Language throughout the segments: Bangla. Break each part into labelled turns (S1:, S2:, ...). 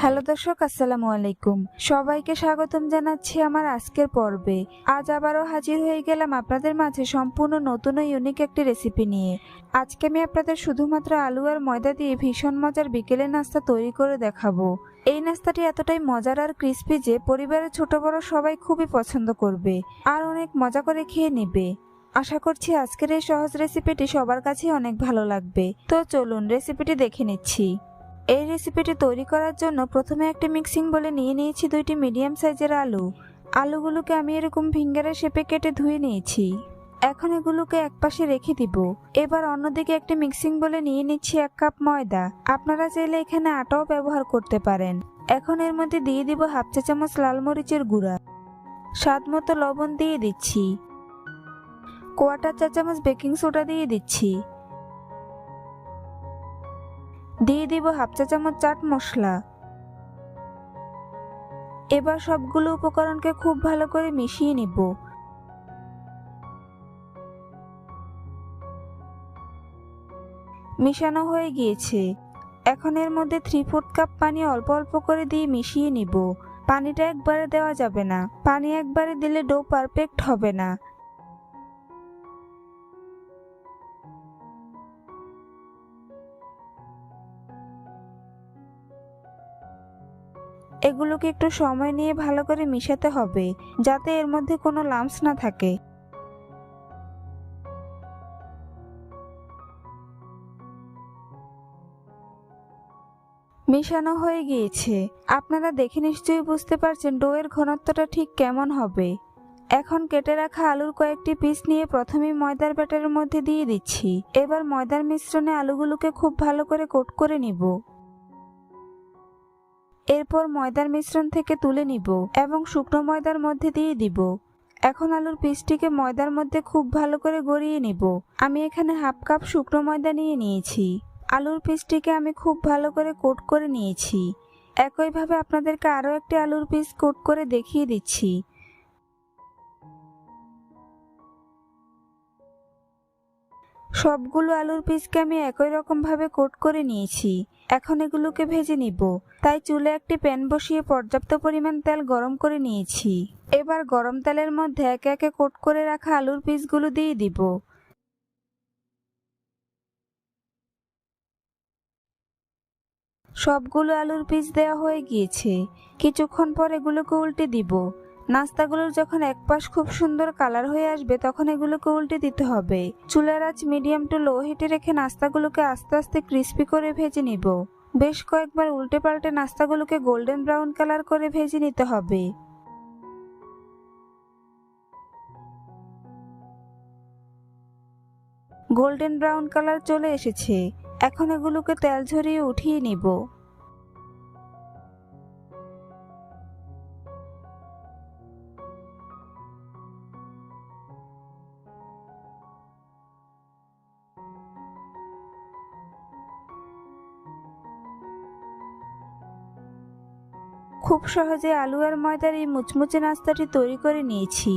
S1: হ্যালো দর্শক, আসসালামু আলাইকুম। সবাইকে স্বাগতম জানাচ্ছি আমার আজকের পর্বে। আজ আবারও হাজির হয়ে গেলাম আপনাদের মাঝে সম্পূর্ণ নতুন ও ইউনিক একটি রেসিপি নিয়ে। আজকে আমি আপনাদের শুধুমাত্র আলু আর ময়দা দিয়ে ভীষণ মজার বিকেলের নাস্তা তৈরি করে দেখাবো। এই নাস্তাটি এতটাই মজার আর ক্রিস্পি যে পরিবারের ছোট বড় সবাই খুবই পছন্দ করবে আর অনেক মজা করে খেয়ে নেবে। আশা করছি আজকের এই সহজ রেসিপিটি সবার কাছেই অনেক ভালো লাগবে। তো চলুন রেসিপিটি দেখে নিচ্ছি। এই রেসিপিটি তৈরি করার জন্য প্রথমে একটি মিক্সিং বলে নিয়ে নিয়েছি দুইটি মিডিয়াম সাইজের আলু। আলুগুলোকে আমি এরকম ফিঙ্গারের শেপে কেটে ধুয়ে নিয়েছি। এখন এগুলোকে একপাশে রেখে দিব। এবার অন্যদিকে একটি মিক্সিং বলে নিয়ে নিচ্ছি এক কাপ ময়দা। আপনারা চাইলে এখানে আটাও ব্যবহার করতে পারেন। এখন এর মধ্যে দিয়ে দিব হাফ চা চামচ লাল মরিচের গুঁড়া। স্বাদ মতো লবণ দিয়ে দিচ্ছি। কোয়াটার চা চামচ বেকিং সোডা দিয়ে দিচ্ছি। দিয়ে দিব হাফ চা চামচ চাট মশলা। এবার সবগুলো উপকরণকে খুব ভালো করে মিশিয়ে নিব। মিশানো হয়ে গিয়েছে। এখন এর মধ্যে থ্রি ফোর্থ কাপ পানি অল্প অল্প করে দিয়ে মিশিয়ে নিব। পানিটা একবারে দেওয়া যাবে না। পানি একবারে দিলে ডো পারফেক্ট হবে না। এগুলোকে একটু সময় নিয়ে ভালো করে মিশাতে হবে, যাতে এর মধ্যে কোনো লাম্পস না থাকে। মিশানো হয়ে গিয়েছে। আপনারা দেখে নিশ্চয়ই বুঝতে পারছেন ডোয়ের ঘনত্বটা ঠিক কেমন হবে। এখন কেটে রাখা আলুর কয়েকটি পিস নিয়ে প্রথমেই ময়দার ব্যাটারের মধ্যে দিয়ে দিচ্ছি। এবার ময়দার মিশ্রণে আলুগুলোকে খুব ভালো করে কোট করে নিব। এরপর ময়দার মিশ্রণ থেকে তুলে নিব এবং শুকনো ময়দার মধ্যে দিয়ে দিব। এখন আলুর পিসটিকে ময়দার মধ্যে খুব ভালো করে গড়িয়ে নিব। আমি এখানে হাফ কাপ শুকনো ময়দা নিয়ে নিয়েছি। আলুর পিসটিকে আমি খুব ভালো করে কোট করে নিয়েছি। একইভাবে আপনাদেরকে আরও একটি আলুর পিস কোট করে দেখিয়ে দিচ্ছি। সবগুলো আলুর পিসকে আমি একই রকম ভাবে কোট করে নিয়েছি। এখন এগুলোকে ভেজে নিব। তাই চুলে একটি প্যান বসিয়ে পর্যাপ্ত পরিমাণ তেল গরম করে নিয়েছি। এবার গরম তেলের মধ্যে একে একে কোট করে রাখা আলুর পিসগুলো দিয়ে দিব। সবগুলো আলুর পিস দেওয়া হয়ে গিয়েছে। কিছুক্ষণ পর এগুলোকে উল্টে দিব। নাস্তাগুলোর যখন এক পাশ খুব সুন্দর কালার হয়ে আসবে, তখন এগুলোকে উল্টে দিতে হবে। চুলার আঁচ মিডিয়াম টু লো হিটে রেখে নাস্তাগুলোকে আস্তে আস্তে ক্রিস্পি করে ভেজে নিব। বেশ কয়েকবার উল্টে পাল্টে নাস্তাগুলোকে গোল্ডেন ব্রাউন কালার করে ভেজে নিতে হবে। গোল্ডেন ব্রাউন কালার চলে এসেছে। এখন এগুলোকে তেল ঝরিয়ে উঠিয়ে নিব। সহজে আলু আর ময়দার এই মুচমুচে নাস্তাটি তৈরি করে নিয়েছি।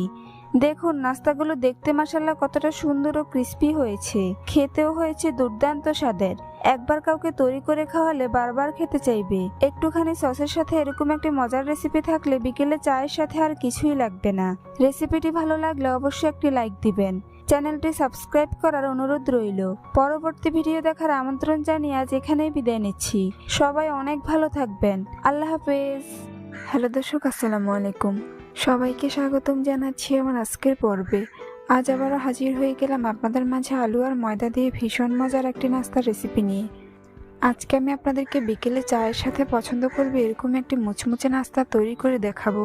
S1: দেখুন, নাস্তাগুলো দেখতে মাসাল্লাহ কতটা সুন্দর ও ক্রিস্পি হয়েছে। খেতেও হয়েছে দুর্দান্ত স্বাদের। একবার কাউকে তৈরি করে খাওয়ালে বারবার খেতে চাইবে। একটুখানি সসের সাথে এরকম একটি মজার রেসিপি থাকলে বিকেলে চায়ের সাথে আর কিছুই লাগবে না। রেসিপিটি ভালো লাগলে অবশ্যই একটি লাইক দিবেন। চ্যানেলটি সাবস্ক্রাইব করার অনুরোধ রইল। পরবর্তী ভিডিও দেখার আমন্ত্রণ জানিয়ে আজ এখানেই বিদায় নিচ্ছি। সবাই অনেক ভালো থাকবেন। আল্লাহ হাফেজ। হ্যালো দর্শক, আসসালামু আলাইকুম। সবাইকে স্বাগতম জানাচ্ছি আমার আজকের পর্বে। আজ আবারও হাজির হয়ে গেলাম আপনাদের মাঝে আলু আর ময়দা দিয়ে ভীষণ মজার একটি নাস্তার রেসিপি নিয়ে। আজকে আমি আপনাদেরকে বিকেলে চায়ের সাথে পছন্দ করবে এরকম একটি মুচমুচে নাস্তা তৈরি করে দেখাবো।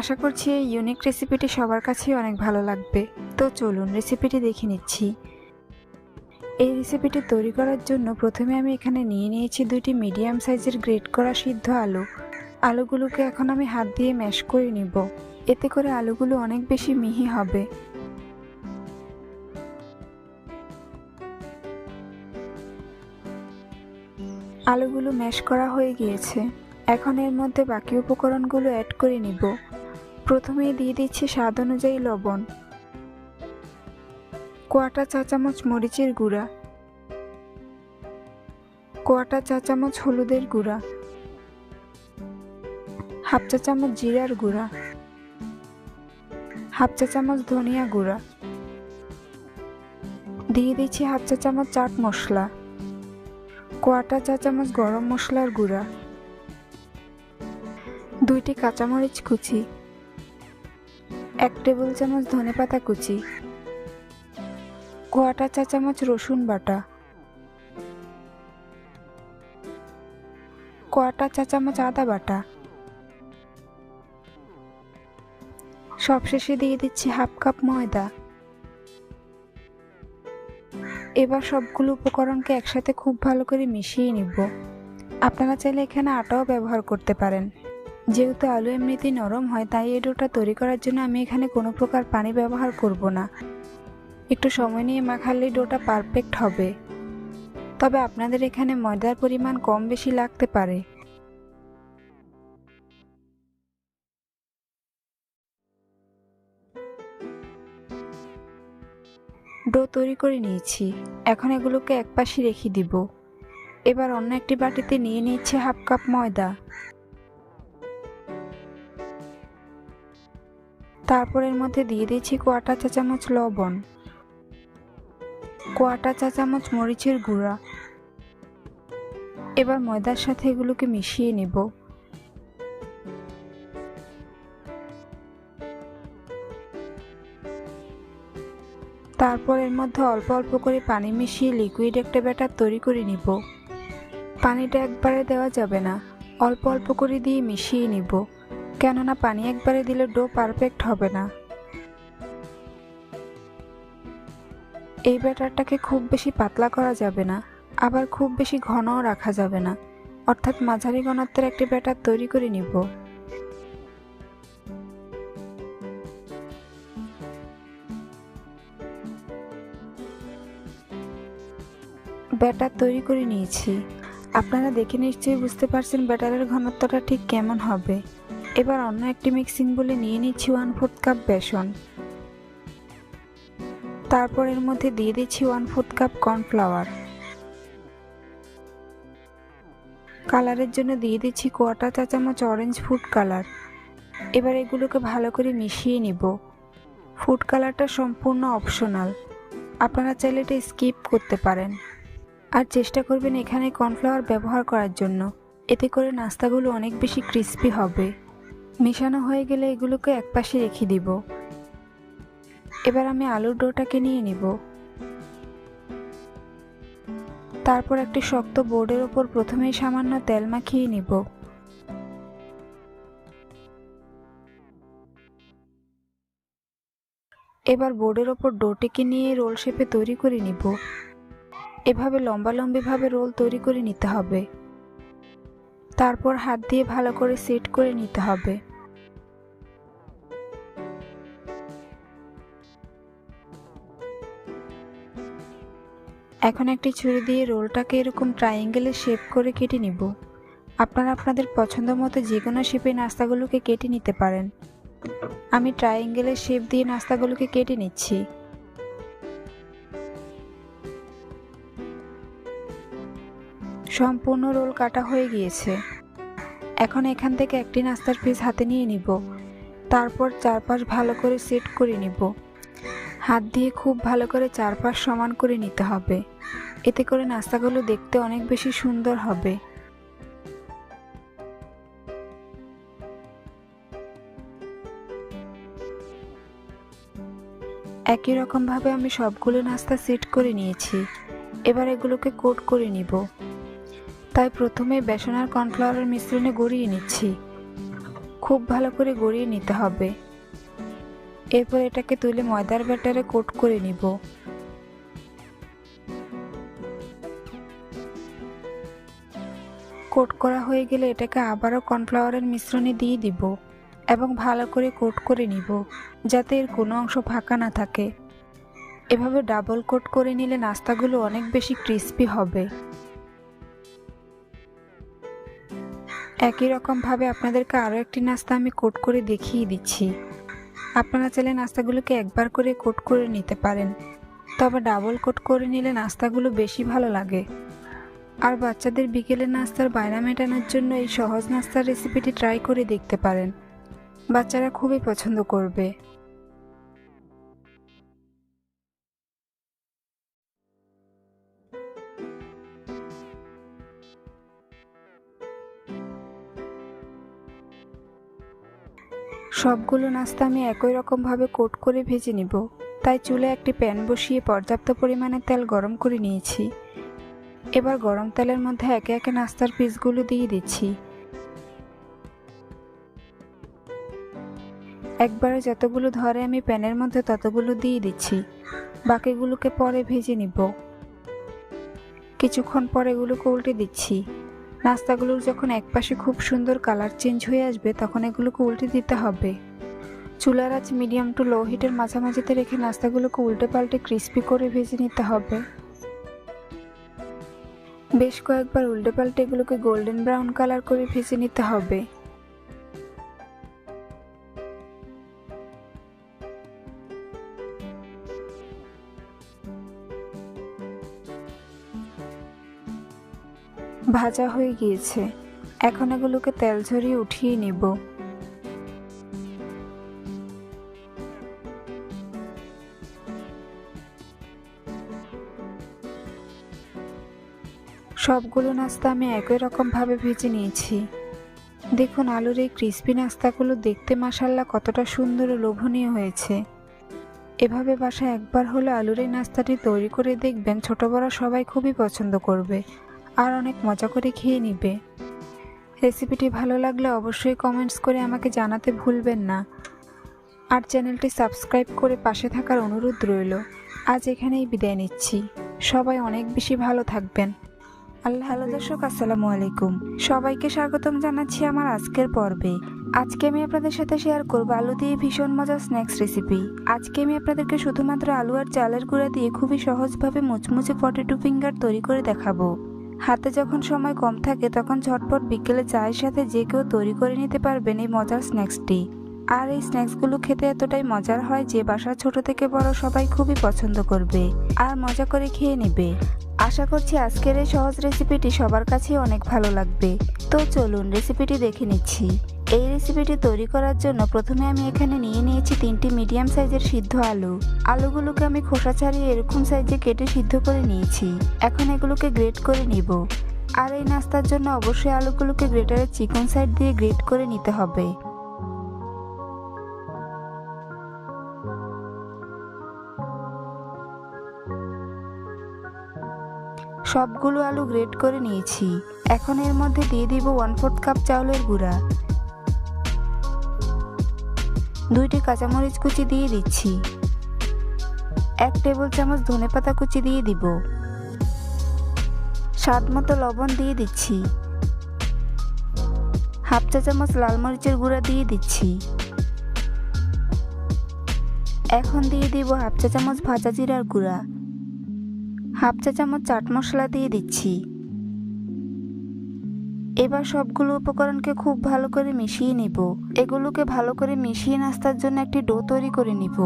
S1: আশা করছি এই ইউনিক রেসিপিটি সবার কাছেই অনেক ভালো লাগবে। তো চলুন রেসিপিটি দেখে নিচ্ছি। এই রেসিপিটি তৈরি করার জন্য প্রথমে আমি এখানে নিয়ে নিয়েছি দুইটি মিডিয়াম সাইজের গ্রেট করা সিদ্ধ আলু। আলুগুলোকে এখন আমি হাত দিয়ে ম্যাশ করে নিব। এতে করে আলুগুলো অনেক বেশি মিহি হবে। আলুগুলো ম্যাশ করা হয়ে গিয়েছে। এখন এর মধ্যে বাকি উপকরণগুলো অ্যাড করে নিব। প্রথমেই দিয়ে দিচ্ছি স্বাদ অনুযায়ী লবণ। কোয়াটা চা চামচ মরিচের গুঁড়া। কোয়াটা চা চামচ হলুদের গুঁড়া। হাফ চা চামচ জিরার গুঁড়া, হাফ চা চামচ ধনিয়া গুঁড়া, দিয়ে দিচ্ছি হাফ চা চামচ চাট মশলা, কোয়াটা চা চামচ গরম মশলার গুঁড়া, দুইটি কাঁচামরিচ কুচি, এক টেবিল চামচ ধনেপাতা কুচি, কোয়াটা চা চামচ রসুন বাটা, কোয়াটা চা চামচ আদা বাটা সবশেষে দিয়ে দিচ্ছি হাফ কাপ ময়দা। এবার সবগুলো উপকরণকে একসাথে খুব ভালো করে মিশিয়ে নিব। আপনারা চাইলে এখানে আটাও ব্যবহার করতে পারেন। যেহেতু আলু এমনিতেই নরম হয়, তাই এই ডোটা তৈরি করার জন্য আমি এখানে কোনো প্রকার পানি ব্যবহার করব না। একটু সময় নিয়ে মাখালেই ডোটা পারফেক্ট হবে। তবে আপনাদের এখানে ময়দার পরিমাণ কম বেশি লাগতে পারে। ডো তৈরি করে নিয়েছি। এখন এগুলোকে একপাশে রেখে দিব। এবার অন্য একটি বাটিতে নিয়ে নিচ্ছে হাফ কাপ ময়দা। তারপর এর মধ্যে দিয়ে দিয়েছি কোয়াটা চা চামচ লবণ। কোয়াটা চা চামচ মরিচের গুঁড়া। এবার ময়দার সাথে এগুলোকে মিশিয়ে নেব। তারপর এর মধ্যে অল্প অল্প করে পানি মিশিয়ে লিকুইড একটা ব্যাটার তৈরি করে নিব। পানিটা একবারে দেওয়া যাবে না। অল্প অল্প করে দিয়ে মিশিয়ে নিব। কেননা পানি একবারে দিলে ডো পারফেক্ট হবে না। এই ব্যাটারটাকে খুব বেশি পাতলা করা যাবে না। আবার খুব বেশি ঘনও রাখা যাবে না। অর্থাৎ মাঝারি ঘনত্বের একটি ব্যাটার তৈরি করে নিব। ব্যাটার তৈরি করে নিয়েছি। আপনারা দেখে নিশ্চয়ই বুঝতে পারছেন ব্যাটারের ঘনত্বটা ঠিক কেমন হবে। এবার অন্য একটি মিক্সিং বলে নিয়ে নিচ্ছি ওয়ান ফোর্থ কাপ বেসন। তারপর এর মধ্যে দিয়ে দিচ্ছি ওয়ান ফোর্থ কাপ কর্নফ্লাওয়ার। কালারের জন্য দিয়ে দিচ্ছি কোয়াটা চা চামচ অরেঞ্জ ফুড কালার। এবার এগুলোকে ভালো করে মিশিয়ে নিব। ফুড কালারটা সম্পূর্ণ অপশনাল। আপনারা চাইলে এটা স্কিপ করতে পারেন। আর চেষ্টা করবেন এখানে কর্নফ্লাওয়ার ব্যবহার করার জন্য। এতে করে নাস্তাগুলো অনেক বেশি ক্রিস্পি হবে। মেশানো হয়ে গেলে এগুলোকে একপাশে রেখে দিব। এবার আমি আলুর ডোটাকে নিয়ে নিব। তারপর একটি শক্ত বোর্ডের ওপর প্রথমেই সামান্য তেল মাখিয়ে নিব। এবার বোর্ডের ওপর ডোটিকে নিয়ে রোল শেপে তৈরি করে নিব। এভাবে লম্বালম্বিভাবে রোল তৈরি করে নিতে হবে। তারপর হাত দিয়ে ভালো করে সেট করে নিতে হবে। এখন একটি ছুরি দিয়ে রোলটাকে এরকম ট্রায়াঙ্গেলের শেপ করে কেটে নিব। আপনারা আপনাদের পছন্দ মতো যে কোনো শেপে নাস্তাগুলোকে কেটে নিতে পারেন। আমি ট্রায়াঙ্গেলের শেপ দিয়ে নাস্তাগুলোকে কেটে নিচ্ছি। সম্পূর্ণ রোল কাটা হয়ে গিয়েছে। এখন এখান থেকে একটি নাস্তার পিস হাতে নিয়ে নিব। তারপর চারপাশ ভালো করে সেট করে নিব। হাত দিয়ে খুব ভালো করে চারপাশ সমান করে নিতে হবে। এতে করে নাস্তাগুলো দেখতে অনেক বেশি সুন্দর হবে। একই রকমভাবে আমি সবগুলো নাস্তা সেট করে নিয়েছি। এবার এগুলোকে কোট করে নিব। তাই প্রথমে বেসন আর কর্নফ্লাওয়ারের মিশ্রণে গড়িয়ে নিচ্ছি। খুব ভালো করে গড়িয়ে নিতে হবে। এরপর এটাকে তুলে ময়দার ব্যাটারে কোট করে নিব। কোট করা হয়ে গেলে এটাকে আবারও কর্নফ্লাওয়ারের মিশ্রণে দিয়ে দিব এবং ভালো করে কোট করে নিব যাতে এর কোনো অংশ ফাঁকা না থাকে। এভাবে ডাবল কোট করে নিলে নাস্তাগুলো অনেক বেশি ক্রিস্পি হবে। একই রকমভাবে আপনাদেরকে আরও একটি নাস্তা আমি কোট করে দেখিয়ে দিচ্ছি। আপনারা চাইলে নাস্তাগুলোকে একবার করে কোট করে নিতে পারেন। তবে ডাবল কোট করে নিলে নাস্তাগুলো বেশি ভালো লাগে। আর বাচ্চাদের বিকেলের নাস্তার বায়না মেটানোর জন্য এই সহজ নাস্তার রেসিপিটি ট্রাই করে দেখতে পারেন। বাচ্চারা খুবই পছন্দ করবে। সবগুলো নাস্তা আমি একই রকমভাবে কোট করে ভেজে নিব। তাই চুলে একটি প্যান বসিয়ে পর্যাপ্ত পরিমাণে তেল গরম করে নিয়েছি। এবার গরম তেলের মধ্যে একে একে নাস্তার পিসগুলো দিয়ে দিচ্ছি। একবারে যতগুলো ধরে আমি প্যানের মধ্যে ততগুলো দিয়ে দিচ্ছি। বাকিগুলোকে পরে ভেজে নিব। কিছুক্ষণ পরে এগুলোকে উল্টে দিচ্ছি। নাস্তাগুলোর যখন একপাশে খুব সুন্দর কালার চেঞ্জ হয়ে আসবে, তখন এগুলোকে উল্টে দিতে হবে। চুলার আঁচ মিডিয়াম টু লো হিটের মাঝামাঝিতে রেখে নাস্তাগুলোকে উল্টে পাল্টে ক্রিস্পি করে ভেজে নিতে হবে। বেশ কয়েকবার উল্টে পাল্টে এগুলোকে গোল্ডেন ব্রাউন কালার করে ভেজে নিতে হবে। ভাজা হয়ে গিয়েছে। এখন এগুলোকে তেল ঝরিয়ে উঠিয়ে নিব। সবগুলো নাস্তা আমি একই রকমভাবে ভেজে নিয়েছি। দেখুন আলুর এই ক্রিস্পি নাস্তাগুলো দেখতে মাসাল্লা কতটা সুন্দর ও লোভনীয় হয়েছে। এভাবে বাসায় একবার হলো আলুর এই নাস্তাটি তৈরি করে দেখবেন ছোট বড় সবাই খুবই পছন্দ করবে। আর অনেক মজা করে খেয়ে নিবে। রেসিপিটি ভালো লাগলে অবশ্যই কমেন্টস করে আমাকে জানাতে ভুলবেন না। আর চ্যানেলটি সাবস্ক্রাইব করে পাশে থাকার অনুরোধ রইল। আজ এখানেই বিদায় নিচ্ছি। সবাই অনেক বেশি ভালো থাকবেন। আল্লাহ হ্যালো দর্শক, আসসালামু আলাইকুম। সবাইকে স্বাগতম জানাচ্ছি আমার আজকের পর্বে। আজকে আমি আপনাদের সাথে শেয়ার করব আলু দিয়ে ভীষণ মজার স্ন্যাক্স রেসিপি আজকে আমি আপনাদেরকে শুধুমাত্র আলু আর চালের গুঁড়া দিয়ে খুবই সহজভাবে মুচমুচে পটেটো ফিঙ্গার তৈরি করে দেখাবো। হাতে যখন সময় কম থাকে, তখন ঝটপট বিকেলে চায়ের সাথে যে কেউ তৈরি করে নিতে পারবেন এই মজার স্ন্যাক্সটি। আর এই স্ন্যাক্সগুলো খেতে এতটাই মজার হয় যে বাসার ছোট থেকে বড় সবাই খুবই পছন্দ করবে আর মজা করে খেয়ে নেবে। আশা করছি আজকের এই সহজ রেসিপিটি সবার কাছেই অনেক ভালো লাগবে। তো চলুন রেসিপিটি দেখে নিচ্ছি। এই রেসিপিটি তৈরি করার জন্য প্রথমে আমি এখানে নিয়ে নিয়েছি তিনটি মিডিয়াম সাইজের সিদ্ধ আলু। আলুগুলোকে আমি খোসা ছাড়িয়ে এরকম সাইজে কেটে সিদ্ধ করে নিয়েছি। এখন এগুলোকে গ্রেট করে নিব। আর এই নাস্তার জন্য অবশ্যই আলুগুলোকে গ্রেটারের চিকন সাইড দিয়ে গ্রেট করে নিতে হবে। সবগুলো আলু গ্রেট করে নিয়েছি। এখন এর মধ্যে দিয়ে দিব ওয়ান ফোর্থ কাপ চাউলের গুঁড়া। দুইটি কাঁচামরিচ কুচি দিয়ে দিচ্ছি। এক টেবিল চামচ ধনেপাতা কুচি দিয়ে দিব। স্বাদ মতো লবণ দিয়ে দিচ্ছি। হাফ চা চামচ লাল মরিচের গুঁড়া দিয়ে দিচ্ছি। এখন দিয়ে দিব হাফ চা চামচ ভাজা জিরার গুঁড়া। হাফ চা চামচ চাট মশলা দিয়ে দিচ্ছি। এবার সবগুলো উপকরণকে খুব ভালো করে মিশিয়ে নিব। এগুলোকে ভালো করে মিশিয়ে নাস্তার জন্য একটি ডো তৈরি করে নিব।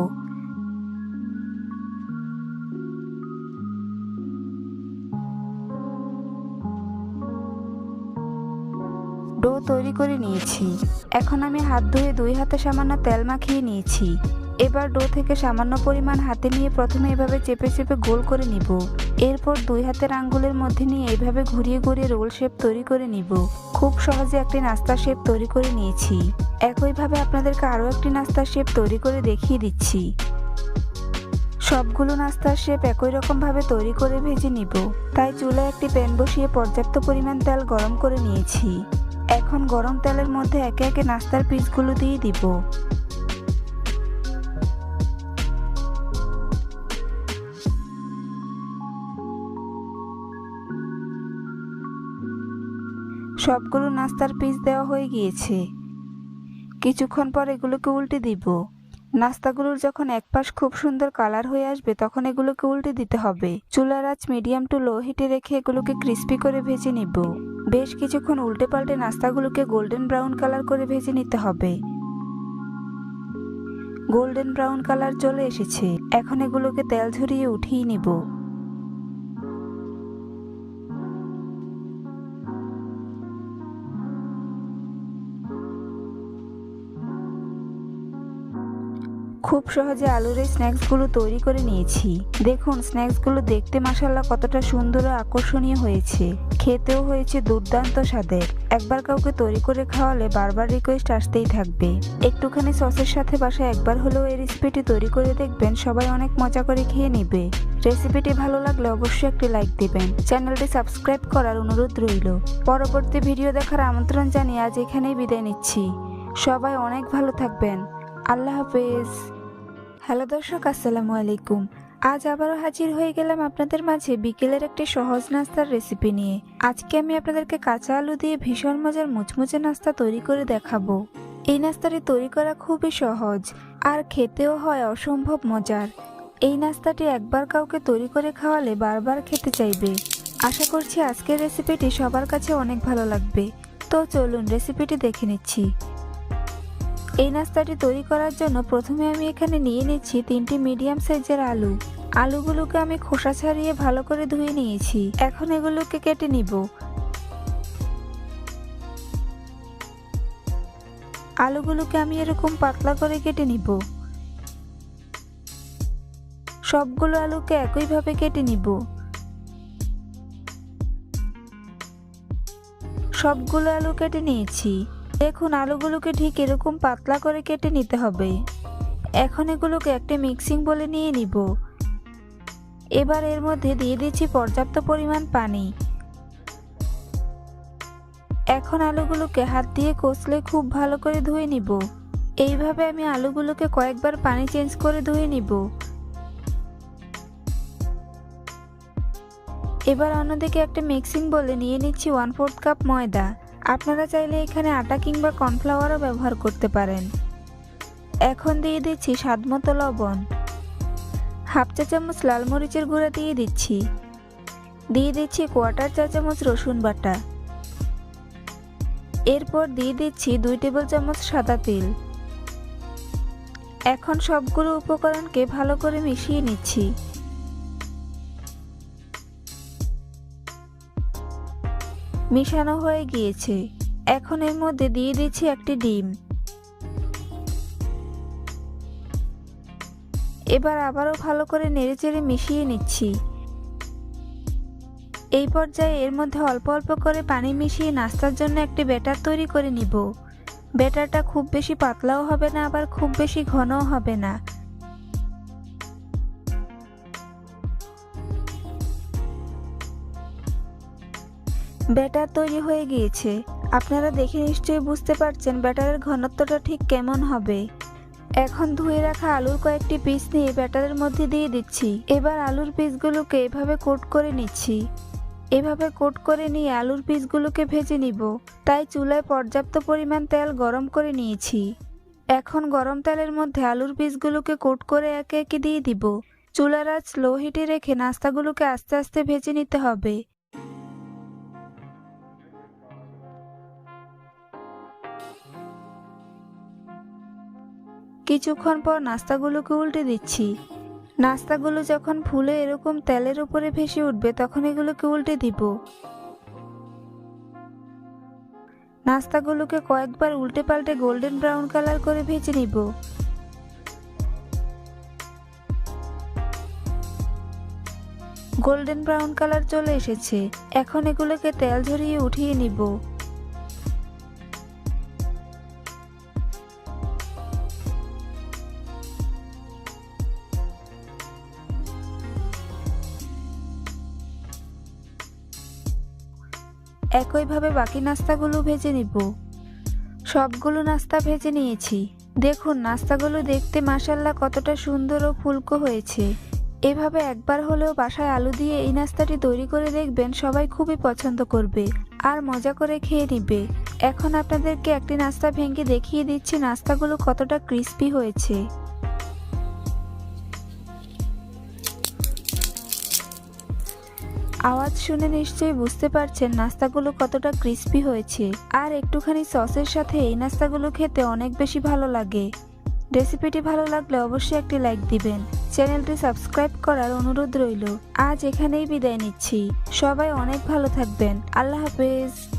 S1: ডো তৈরি করে নিয়েছি। এখন আমি হাত ধুয়ে দুই হাতে সামান্য তেল মাখিয়ে নিয়েছি। এবার ডো থেকে সামান্য পরিমাণ হাতে নিয়ে প্রথমে এভাবে চেপে চেপে গোল করে নিব। এরপর দুই হাতের আঙ্গুলের মধ্যে নিয়ে এইভাবে ঘুরিয়ে ঘুরিয়ে রোল শেপ তৈরি করে নিব। খুব সহজে একটি নাস্তার শেপ তৈরি করে নিয়েছি। একইভাবে আপনাদেরকে আরও একটি নাস্তার শেপ তৈরি করে দেখিয়ে দিচ্ছি। সবগুলো নাস্তার শেপ একই রকমভাবে তৈরি করে ভেজে নিব। তাই চুলায় একটি প্যান বসিয়ে পর্যাপ্ত পরিমাণ তেল গরম করে নিয়েছি। এখন গরম তেলের মধ্যে একে একে নাস্তার পিসগুলো দিয়ে দিব। সবগুলো নাস্তার পিস দেওয়া হয়ে গিয়েছে। কিছুক্ষণ পর এগুলোকে উল্টে দিব। নাস্তাগুলোর যখন এক পাশ খুব সুন্দর কালার হয়ে আসবে, তখন এগুলোকে উল্টে দিতে হবে। চুলার আঁচ মিডিয়াম টু লো হিটে রেখে এগুলোকে ক্রিস্পি করে ভেজে নিব। বেশ কিছুক্ষণ উল্টে পাল্টে নাস্তাগুলোকে গোল্ডেন ব্রাউন কালার করে ভেজে নিতে হবে। গোল্ডেন ব্রাউন কালার চলে এসেছে। এখন এগুলোকে তেল ঝরিয়ে উঠিয়ে নিব। খুব সহজে আলুর এই স্ন্যাক্সগুলো তৈরি করে নিয়েছি। দেখুন, স্ন্যাক্সগুলো দেখতে মাসাল্লাহ কতটা সুন্দর ও আকর্ষণীয় হয়েছে। খেতেও হয়েছে দুর্দান্ত স্বাদের। একবার কাউকে তৈরি করে খাওয়ালে বারবার রিকোয়েস্ট আসতেই থাকবে। একটুখানি সসের সাথে বাসায় একবার হলেও এই রেসিপিটি তৈরি করে দেখবেন, সবাই অনেক মজা করে খেয়ে নেবে। রেসিপিটি ভালো লাগলে অবশ্যই একটি লাইক দিবেন। চ্যানেলটি সাবস্ক্রাইব করার অনুরোধ রইল। পরবর্তী ভিডিও দেখার আমন্ত্রণ জানিয়ে আজ এখানেই বিদায় নিচ্ছি। সবাই অনেক ভালো থাকবেন। আল্লাহ হাফেজ। হ্যালো দর্শক, আসসালামু আলাইকুম। আজ আবারও হাজির হয়ে গেলাম আপনাদের মাঝে বিকেলের একটি সহজ নাস্তার রেসিপি নিয়ে। আজকে আমি আপনাদেরকে কাঁচা আলু দিয়ে ভীষণ মজার মুচমুচে নাস্তা তৈরি করে দেখাবো। এই নাস্তাটি তৈরি করা খুবই সহজ আর খেতেও হয় অসম্ভব মজার। এই নাস্তাটি একবার কাউকে তৈরি করে খাওয়ালে বারবার খেতে চাইবে। আশা করছি আজকের রেসিপিটি সবার কাছে অনেক ভালো লাগবে। তো চলুন রেসিপিটি দেখে নিচ্ছি। এই নাস্তাটি তৈরি করার জন্য প্রথমে আমি এখানে নিয়ে নিচ্ছি তিনটি মিডিয়াম সাইজের আলু। আলুগুলোকে আমি খোসা ছাড়িয়ে ভালো করে ধুয়ে নিয়েছি। এখন এগুলোকে কেটে নিব। আলুগুলোকে আমি এরকম পাতলা করে কেটে নিব। সবগুলো আলুকে একইভাবে কেটে নিব। সবগুলো আলু কেটে নিয়েছি। দেখুন, আলুগুলোকে ঠিক এরকম পাতলা করে কেটে নিতে হবে। এখন এগুলোকে একটা মিক্সিং বলে নিয়ে নিব। এবার এর মধ্যে দিয়ে দিচ্ছি পর্যাপ্ত পরিমাণ পানি। এখন আলুগুলোকে হাত দিয়ে কষলে খুব ভালো করে ধুয়ে নিব। এইভাবে আমি আলুগুলোকে কয়েকবার পানি চেঞ্জ করে ধুয়ে নিব। এবার অন্যদিকে একটা মিক্সিং বলে নিয়ে নিচ্ছি ওয়ান ফোর্থ কাপ ময়দা। আপনারা চাইলে এখানে আটা কিংবা কর্নফ্লাওয়ারও ব্যবহার করতে পারেন। এখন দিয়ে দিচ্ছি স্বাদমতো লবণ। হাফ চা চামচ লাল মরিচের গুঁড়া দিয়ে দিচ্ছি। দিয়ে দিচ্ছি কোয়ার্টার চা চামচ রসুন বাটা। এরপর দিয়ে দিচ্ছি দুই টেবিল চামচ সাদা তেল। এখন সবগুলো উপকরণকে ভালো করে মিশিয়ে নিচ্ছি। মিশানো হয়ে গিয়েছে। এখন এর মধ্যে দিয়ে দিচ্ছি একটি ডিম। এবার আবারও ভালো করে নেড়েচেড়ে মিশিয়ে নিচ্ছি। এই পর্যায়ে এর মধ্যে অল্প অল্প করে পানি মিশিয়ে নাস্তার জন্য একটি ব্যাটার তৈরি করে নিব। ব্যাটারটা খুব বেশি পাতলাও হবে না, আবার খুব বেশি ঘনও হবে না। ব্যাটার তৈরি হয়ে গিয়েছে। আপনারা দেখে নিশ্চয়ই বুঝতে পারছেন ব্যাটারের ঘনত্বটা ঠিক কেমন হবে। এখন ধুয়ে রাখা আলুর কয়েকটি পিস নিয়ে ব্যাটারের মধ্যে দিয়ে দিচ্ছি। এবার আলুর পিসগুলোকে এভাবে কোট করে নিচ্ছি। এভাবে কোট করে নিয়ে আলুর পিসগুলোকে ভেজে নিব। তাই চুলায় পর্যাপ্ত পরিমাণ তেল গরম করে নিয়েছি। এখন গরম তেলের মধ্যে আলুর পিসগুলোকে কোট করে একে একে দিয়ে দিব। চুলার আঁচ লো হিটে রেখে নাস্তাগুলোকে আস্তে আস্তে ভেজে নিতে হবে। কিছুক্ষণ পর নাস্তাগুলোকে উল্টে দিচ্ছি। নাস্তাগুলো যখন ফুলে এরকম তেলের উপরে ভেসে উঠবে, তখন এগুলোকে উল্টে দিব। নাস্তাগুলোকে কয়েকবার উল্টে পাল্টে গোল্ডেন ব্রাউন কালার করে ভেজে নিব। গোল্ডেন ব্রাউন কালার চলে এসেছে। এখন এগুলোকে তেল ঝরিয়ে উঠিয়ে নিব। একইভাবে বাকি নাস্তাগুলো ভেজে নিব। সবগুলো নাস্তা ভেজে নিয়েছি। দেখুন, নাস্তাগুলো দেখতে মাসাল্লাহ কতটা সুন্দর ও ফুলকো হয়েছে। এভাবে একবার হলেও বাসায় আলু দিয়ে এই নাস্তাটি তৈরি করে দেখবেন সবাই খুবই পছন্দ করবে আর মজা করে খেয়ে নিবে। এখন আপনাদেরকে একটি নাস্তা ভেঙে দেখিয়ে দিচ্ছি নাস্তাগুলো কতটা ক্রিস্পি হয়েছে। আওয়াজ শুনে নিশ্চয়ই বুঝতে পারছেন নাস্তাগুলো কতটা ক্রিস্পি হয়েছে। আর একটুখানি সসের সাথে এই নাস্তাগুলো খেতে অনেক বেশি ভালো লাগে। রেসিপিটি ভালো লাগলে অবশ্যই একটি লাইক দিবেন। চ্যানেলটি সাবস্ক্রাইব করার অনুরোধ রইল। আজ এখানেই বিদায় নিচ্ছি। সবাই অনেক ভালো থাকবেন। আল্লাহ হাফেজ।